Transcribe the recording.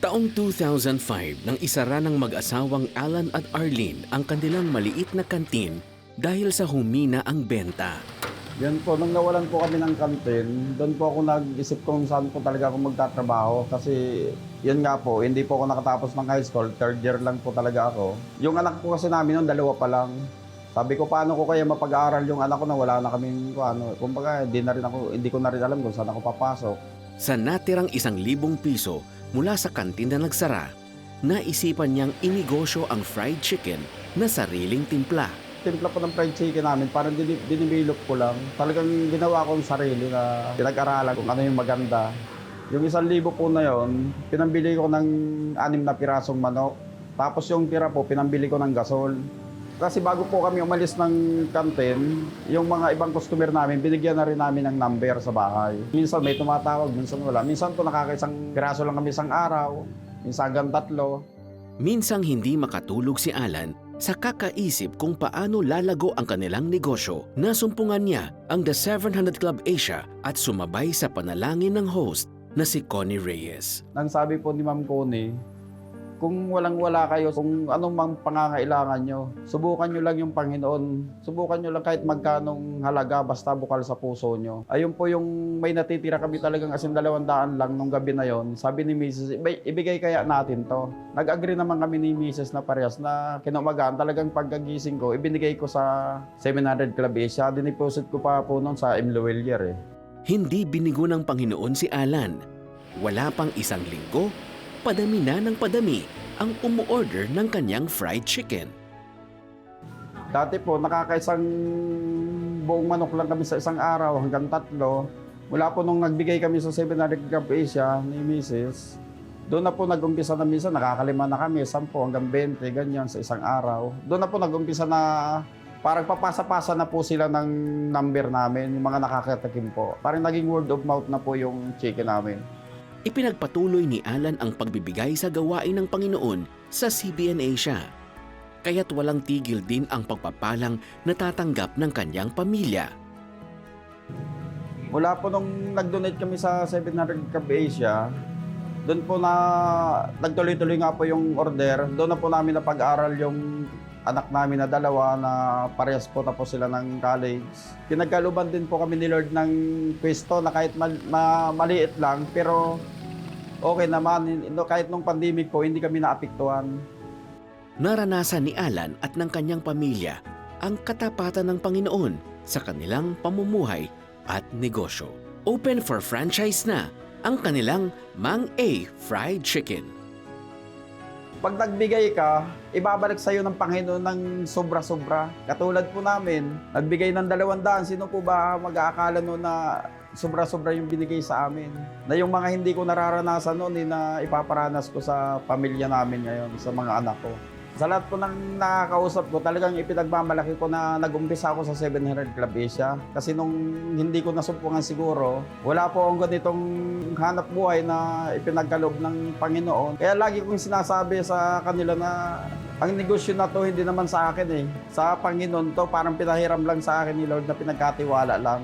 Taong 2005 nang isara ng mag-asawang Alan at Arlene ang kanilang maliit na kantin dahil sa humina ang benta. Yan po, nung nawalan po kami ng kantin, doon po ako nag-isip kung saan po talaga ako magtatrabaho. Kasi yun nga po, hindi po ako nakatapos ng high school, third year lang po talaga ako. Yung anak ko kasi namin noon, dalawa pa lang. Sabi ko, paano ko kaya mapag-aaral yung anak ko na wala na kaming, ano, kumbaga, hindi na rin ako, hindi ko na rin alam kung saan ako papasok. Sa natirang isang libong piso mula sa kantin na nagsara, naisipan niyang inegosyo ang fried chicken na sariling timpla. Timpla po ng fried chicken namin, parang din, dinibilog ko lang. Talagang ginawa ko yung sarili na pinag-aralan kung ano yung maganda. Yung isang libo po na yon, pinambili ko ng anim na pirasong manok. Tapos yung pira po, pinambili ko ng gasol. Kasi bago po kami umalis ng kantin, yung mga ibang customer namin, binigyan na rin namin ng number sa bahay. Minsan may tumatawag, minsan wala. Minsan po nakakaisang piraso lang kami isang araw, minsan hanggang tatlo. Minsang hindi makatulog si Alan sa kakaisip kung paano lalago ang kanilang negosyo. Nasumpungan niya ang The 700 Club Asia at sumabay sa panalangin ng host na si Connie Reyes. Nang sabi po ni Ma'am Connie, kung walang-wala kayo, kung anong mang pangangailangan nyo, subukan nyo lang yung Panginoon. Subukan nyo lang kahit magkanong halaga, basta bukal sa puso nyo. Ayun po yung may natitira kami talagang asin dalawang daan lang nung gabi na yon. Sabi ni Mrs., "Ibay- ibigay kaya natin to. Nag-agree naman kami ni Mrs. na parehas na kinaumagaan talagang pagkagising ko, ibinigay ko sa 700 Club Asia. Diniposit ko pa po noon sa M. Eh. Hindi binigo ng Panginoon si Alan. Wala pang isang linggo, padami na ng padami ang umuorder ng kanyang fried chicken. Dati po, nakakaisang buong manok lang kami sa isang araw hanggang tatlo. Mula po nung nagbigay kami sa 700 Club Asia ni Mrs. Doon na po nag-umpisa na minsan, nakakalima na kami, 10 hanggang 20, ganyan sa isang araw. Doon na po nag-umpisa na parang papasa-pasa na po sila ng number namin, yung mga nakakatakim po. Parang naging word of mouth na po yung chicken namin. Ipinagpatuloy ni Alan ang pagbibigay sa gawain ng Panginoon sa CBN Asia. Kaya't walang tigil din ang pagpapalang natatanggap ng kanyang pamilya. Mula po nung nag-donate kami sa 700 Cup Asia, doon po na nagtuloy-tuloy nga po yung order. Doon na po namin napag-aral yung anak namin na dalawa na parehas po tapos sila ng college. Pinagkaluban din po kami ni Lord ng pwesto na kahit mal- ma- maliit lang pero okay naman. Kahit nung pandemic po, hindi kami naapektuhan. Naranasan ni Alan at ng kanyang pamilya ang katapatan ng Panginoon sa kanilang pamumuhay at negosyo. Open for franchise na ang kanilang Mang A Fried Chicken. Pag nagbigay ka, ibabalik sa iyo ng Panginoon ng sobra-sobra. Katulad po namin, nagbigay ng dalawang daan. Sino po ba mag-aakala noon na sobra-sobra yung binigay sa amin? Na yung mga hindi ko nararanasan noon, eh, na ipaparanas ko sa pamilya namin ngayon, sa mga anak ko. Sa lahat po ng nakakausap ko, talagang ipinagmamalaki ko na nag-umpisa ako sa 700 Club Asia. Kasi nung hindi ko nasumpungan siguro, wala po akong ganitong hanap buhay na ipinagkaloob ng Panginoon. Kaya lagi kong sinasabi sa kanila na ang negosyo na to hindi naman sa akin eh. Sa Panginoon to, parang pinahiram lang sa akin ni Lord na pinagkatiwala lang.